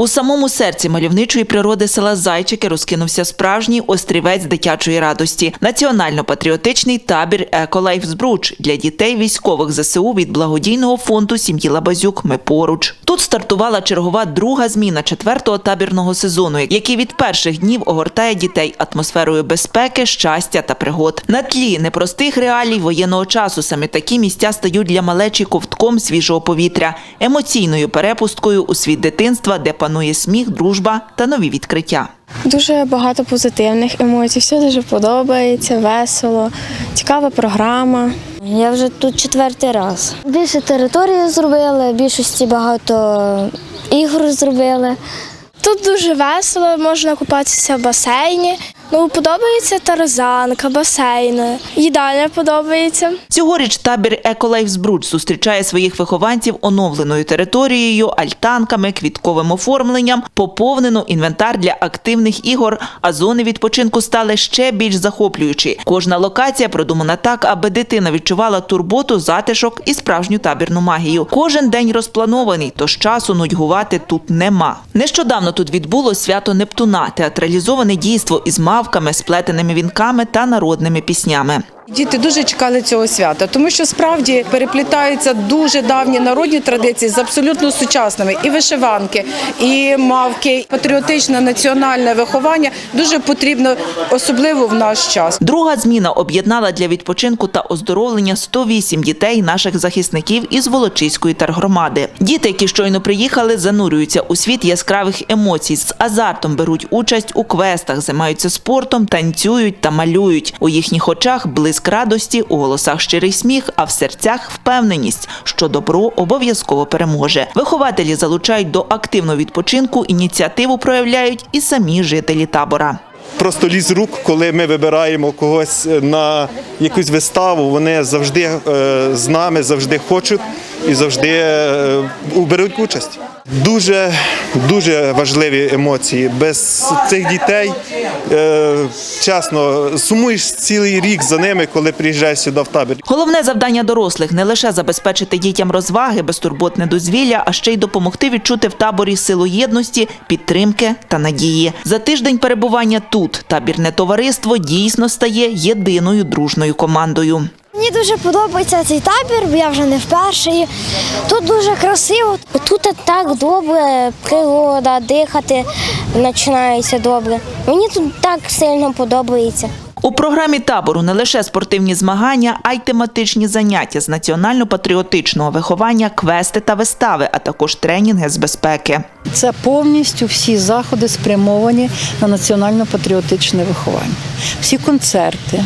У самому серці мальовничої природи села Зайчики розкинувся справжній острівець дитячої радості. Національно-патріотичний табір Еколайф Збруч для дітей військових ЗСУ від благодійного фонду сім'ї Лабазюк. Ми поруч. Тут стартувала чергова друга зміна четвертого табірного сезону, який від перших днів огортає дітей атмосферою безпеки, щастя та пригод. На тлі непростих реалій воєнного часу саме такі місця стають для малечі ковтком свіжого повітря, емоційною перепусткою у світ дитинства, де панує сміх, дружба та нові відкриття. Дуже багато позитивних емоцій, все дуже подобається, весело, цікава програма. Я вже тут четвертий раз. Більше території зробили, більшості багато ігор зробили. Тут дуже весело, можна купатися в басейні. Ну, подобається тарзанка, басейни. Їдальня подобається. Цьогоріч табір Еколайф Збруч зустрічає своїх вихованців оновленою територією, альтанками, квітковим оформленням, поповнено інвентар для активних ігор, а зони відпочинку стали ще більш захоплюючі. Кожна локація продумана так, аби дитина відчувала турботу, затишок і справжню табірну магію. Кожен день розпланований, тож часу нудьгувати тут нема. Нещодавно тут відбулось свято Нептуна, театралізоване дійство із мавками, сплетеними вінками та народними піснями. Діти дуже чекали цього свята, тому що справді переплітаються дуже давні народні традиції з абсолютно сучасними. І вишиванки, і мавки, патріотичне національне виховання дуже потрібно, особливо в наш час. Друга зміна об'єднала для відпочинку та оздоровлення 108 дітей наших захисників із Волочиської тергромади. Діти, які щойно приїхали, занурюються у світ яскравих емоцій, з азартом беруть участь у квестах, займаються спортом, танцюють та малюють. У їхніх очах блиск радості, у голосах щирий сміх, а в серцях впевненість, що добро обов'язково переможе. Вихователі залучають до активного відпочинку, ініціативу проявляють і самі жителі табора. просто ліз рук, коли ми вибираємо когось на якусь виставу. Вони завжди е, з нами, завжди хочуть і завжди е, беруть участь. Дуже дуже важливі емоції. Без цих дітей е, чесно сумуєш цілий рік за ними, коли приїжджаєш сюди в табір. Головне завдання дорослих не лише забезпечити дітям розваги, безтурботне дозвілля, а ще й допомогти відчути в таборі силу єдності, підтримки та надії. За тиждень перебування тут табірне товариство дійсно стає єдиною дружною командою. Мені дуже подобається цей табір, бо я вже не вперше. Тут дуже красиво. Тут так добре, природа, дихати починається добре. Мені тут так сильно подобається. У програмі табору не лише спортивні змагання, а й тематичні заняття з національно-патріотичного виховання, квести та вистави, а також тренінги з безпеки. Це повністю всі заходи спрямовані на національно-патріотичне виховання. Всі концерти,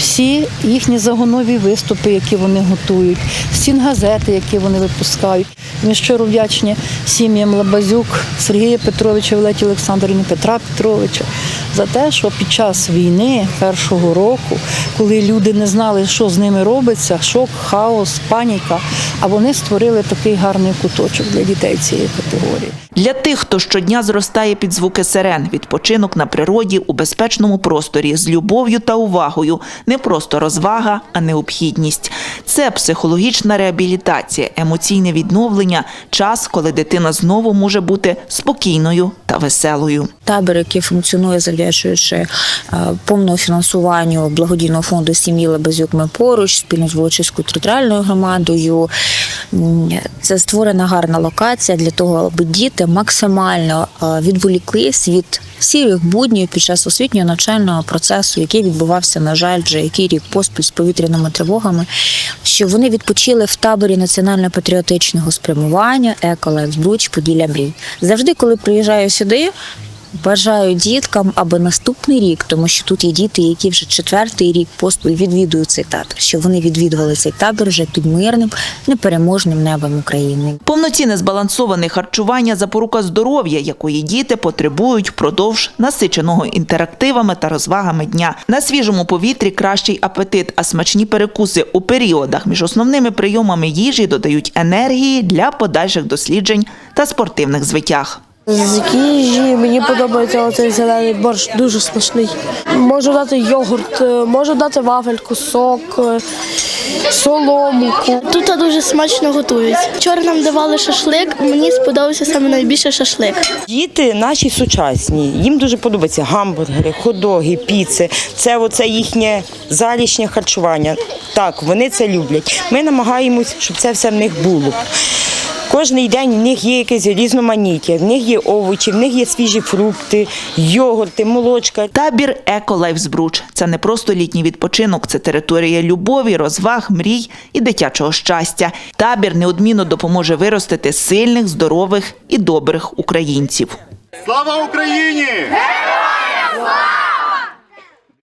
всі їхні загонові виступи, які вони готують, стінгазети, які вони випускають. Ми щиро вдячні сім'ям Лабазюк, Сергія Петровича, Валеті Олександрівні, Петра Петровича за те, що під час війни першого року, коли люди не знали, що з ними робиться, шок, хаос, паніка, а вони створили такий гарний куточок для дітей цієї категорії. Для тих, хто щодня зростає під звуки сирен, відпочинок на природі у безпечному просторі з любов'ю та увагою не просто розвага, а необхідність. Це психологічна реабілітація, емоційне відновлення, час, коли дитина знову може бути спокійною та веселою. табір, який функціонує завдячуючи е, повному фінансуванню благодійного фонду сім'ї Лебезюк ми поруч спільно з Волочиською територіальною громадою. Це створена гарна локація для того, аби діти максимально е, відволіклись від сірих буднів під час освітнього навчального процесу, який відбувався, на жаль, вже який рік поспіль з повітряними тривогами, щоб вони відпочили в таборі національно-патріотичного спрямування Еколайф Збруч Поділля Мрій. Завжди, коли приїжджаю сюди, Бажаю діткам, аби наступний рік, тому що тут є діти, які вже четвертий рік поспіль відвідують цей табір, щоб вони відвідували цей табір вже під мирним, непереможним небом України. Повноцінне збалансоване харчування запорука здоров'я, якої діти потребують впродовж насиченого інтерактивами та розвагами дня. На свіжому повітрі кращий апетит, а смачні перекуси у періодах між основними прийомами їжі додають енергії для подальших досліджень та спортивних звитяг. З їжі мені подобається оцей зелений борщ, дуже смачний. Можу дати йогурт, е, можу дати вафельку, сок, е, соломку. Тут дуже смачно готують. Вчора нам давали шашлик, мені сподобався саме найбільше шашлик. Діти наші сучасні, їм дуже подобаються гамбургери, ходоги, піци. Це оце їхнє залішнє харчування. Так, вони це люблять. Ми намагаємось, щоб це все в них було. Кожний день в них є якесь різноманіття, в них є овочі, в них є свіжі фрукти, йогурти, молочка. Табір Еколайф Збруч це не просто літній відпочинок, це територія любові, розваг, мрій і дитячого щастя. Табір неодмінно допоможе виростити сильних, здорових і добрих українців. Слава Україні! Героям слава!